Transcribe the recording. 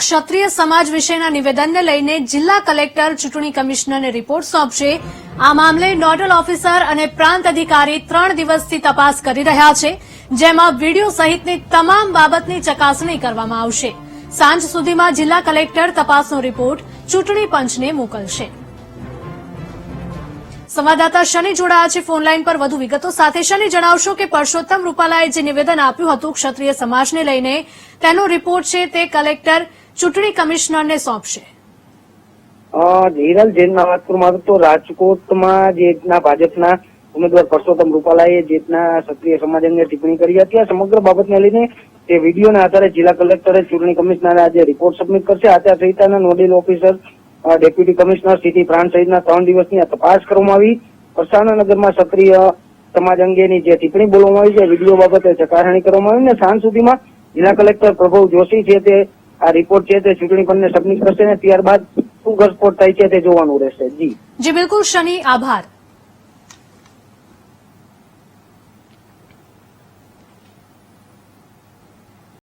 ક્ષત્રિય સમાજ વિશેના નિવેદનને લઈને જિલ્લા કલેક્ટર, ચૂંટણી કમિશનરને રિપોર્ટ સોંપશે. આ મામલે નોડલ ઓફિસર અને પ્રાંત અધિકારી ત્રણ દિવસથી તપાસ કરી રહ્યા છે, જેમાં વીડિયો સહિતની તમામ બાબતની ચકાસણી કરવામાં આવશે. સાંજ સુધીમાં જિલ્લા કલેક્ટર તપાસનો રિપોર્ટ ચૂંટણી પંચને મોકલશે. સંવાદદાતા શનિ જોડાયા છે. ફોનલાઈન પર વધુ વિગતો સાથે શનિ જણાવશો કે પરસોત્તમ રૂપાલાએ જે નિવેદન આપ્યું હતું ક્ષત્રિય સમાજને લઈને, તેનો રિપોર્ટ છે તે કલેક્ટર ચૂંટણી કમિશનરને સોંપશે. હિરલ જૈનના વાત કરું તો રાજકોટમાં જે રીતના ભાજપના ઉમેદવાર પરસોત્તમ રૂપાલાએ જે રીતના ક્ષત્રિય સમાજ અંગે ટિપ્પણી કરી હતી, આ સમગ્ર બાબતને લઈને તે વિડીયોના આધારે જિલ્લા કલેક્ટરે ચૂંટણી કમિશનરે આજે રિપોર્ટ સબમિટ કરશે. આચારસંહિતાના nodal officer deputy commissioner city પ્રાંત સહિતના ત્રણ દિવસની આ તપાસ કરવામાં આવી. પરસાણાનગરમાં ક્ષત્રિય સમાજ અંગેની જે ટિપ્પણી બોલવામાં આવી છે વીડિયો બાબતે ચકાસણી કરવામાં આવી અને સાંજ સુધીમાં જિલ્લા કલેક્ટર પ્રભવ જોશી છે તે આ રિપોર્ટ છે તે ચૂંટણી પંચને સબમિટ કરશે ને ત્યારબાદ શું ઘટસ્ફોટ થાય છે તે જોવાનું રહેશે. જી. જી, બિલકુલ, શનિ, આભાર.